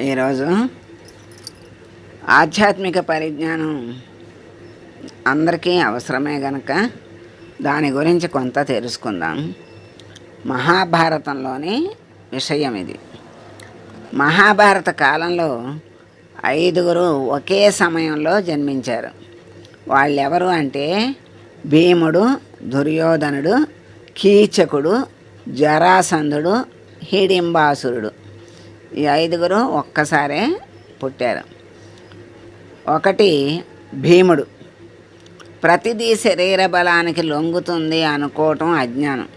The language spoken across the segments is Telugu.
ఈరోజు ఆధ్యాత్మిక పరిజ్ఞానం అందరికీ అవసరమే గనక దాని గురించి కొంత తెలుసుకుందాం. మహాభారతంలోని విషయం ఇది. మహాభారత కాలంలో ఐదుగురు ఒకే సమయంలో జన్మించారు. వాళ్ళెవరు అంటే భీముడు దుర్యోధనుడు కీచకుడు జరాసంధుడు హిడింబాసురుడు. ఈ ఐదుగురు ఒక్కసారే పుట్టారు. ఒకటి భీముడు. ప్రతిదీ శరీర బలానికి లొంగుతుంది అనుకోవటం అజ్ఞానం.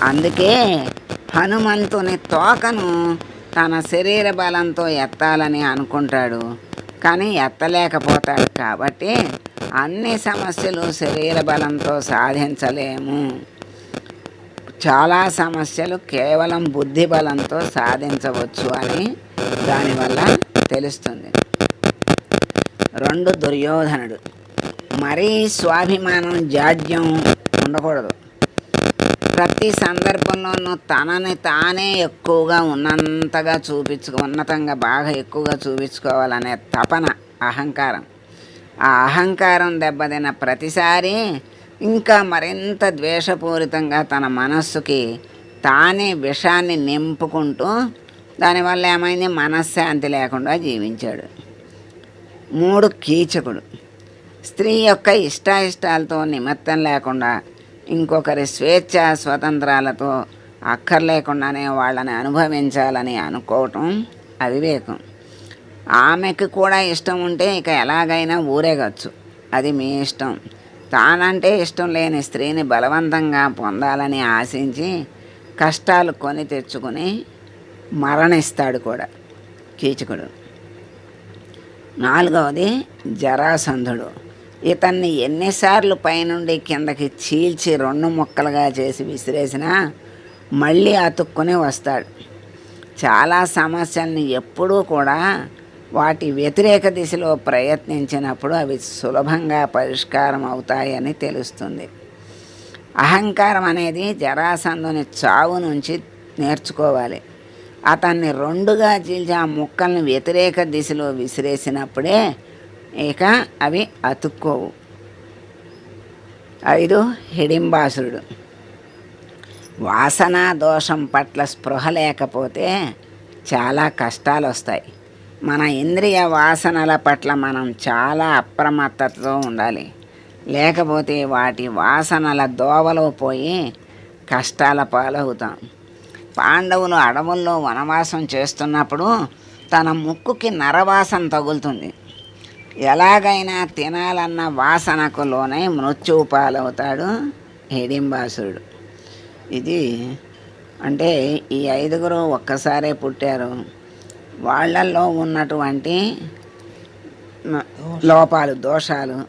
అందుకే హనుమంతుని తోకను తన శరీర బలంతో ఎత్తాలని అనుకుంటాడు. కానీ ఎత్తలేకపోతాడు కాబట్టి అన్ని సమస్యలు శరీర బలంతో సాధించలేము. చాలా సమస్యలు కేవలం బుద్ధి బలంతో సాధించవచ్చు అని దానివల్ల తెలుస్తుంది. రెండు దుర్యోధనుడు. మరీ స్వాభిమానం జాడ్యం ఉండకూడదు. ప్రతి సందర్భంలోనూ తనని తానే ఎక్కువగా ఉన్నంతగా చూపించుకో ఉన్నతంగా బాగా ఎక్కువగా చూపించుకోవాలనే తపన అహంకారం. ఆ అహంకారం దెబ్బతిన్న ప్రతిసారి ఇంకా మరింత ద్వేషపూరితంగా తన మనస్సుకి తానే విషాన్ని నింపుకుంటూ దానివల్ల ఏమైంది? మనశ్శాంతి లేకుండా జీవించాడు. మూడు కీచకుడు. స్త్రీ యొక్క ఇష్టాయిష్టాలతో నిమిత్తం లేకుండా ఇంకొకరి స్వేచ్ఛ స్వతంత్రాలతో అక్కర్లేకుండానే వాళ్ళని అనుభవించాలని అనుకోవటం అవివేకం. ఆమెకు కూడా ఇష్టం ఉంటే ఇక ఎలాగైనా ఊరేగచ్చు. అది మీ ఇష్టం. తానంటే ఇష్టం లేని స్త్రీని బలవంతంగా పొందాలని ఆశించి కష్టాలు కొని తెచ్చుకుని మరణిస్తాడు కూడా కీచకుడు. నాలుగవది జరాసంధుడు. ఇతన్ని ఎన్నిసార్లు పైనుండి కిందకి చీల్చి రెండు ముక్కలుగా చేసి విసిరేసినా మళ్ళీ అతుక్కుని వస్తాడు. చాలా సమస్యల్ని ఎప్పుడూ కూడా వాటి వ్యతిరేక దిశలో ప్రయత్నించినప్పుడు అవి సులభంగా పరిష్కారం అవుతాయని తెలుస్తుంది. అహంకారం అనేది జరాసంధుని చావు నుంచి నేర్చుకోవాలి. అతన్ని రెండుగా చీల్చి ఆ ముక్కల్ని వ్యతిరేక దిశలో విసిరేసినప్పుడే ఇక అవి అతుక్కోవు. ఐదు హిడింబాసురుడు. వాసన దోషం పట్ల స్పృహ లేకపోతే చాలా కష్టాలు వస్తాయి మన ఇంద్రియ వాసనల పట్ల మనం చాలా అప్రమత్తతతో ఉండాలి. లేకపోతే వాటి వాసనల దోవలో పోయి కష్టాల పాలవుతాం. పాండవులు అడవుల్లో వనవాసం చేస్తున్నప్పుడు తన ముక్కుకి నరవాసన తగులుతుంది. ఎలాగైనా తినాలన్న వాసనకు లోనై మృత్యువు పాలవుతాడు హిడింబాసురుడు. ఇది అంటే ఈ ఐదుగురు ఒక్కసారే పుట్టారు. వాళ్ళల్లో ఉన్నటువంటి లోపాలు దోషాలు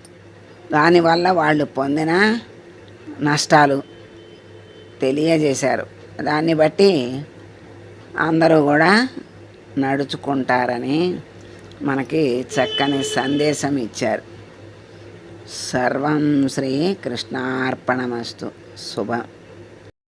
దానివల్ల వాళ్ళు పొందిన నష్టాలు తెలియజేశారు. దాన్ని బట్టి అందరూ కూడా నడుచుకుంటారని మనకి చక్కని సందేశం ఇచ్చారు. సర్వం శ్రీ కృష్ణార్పణమస్తు. శుభం.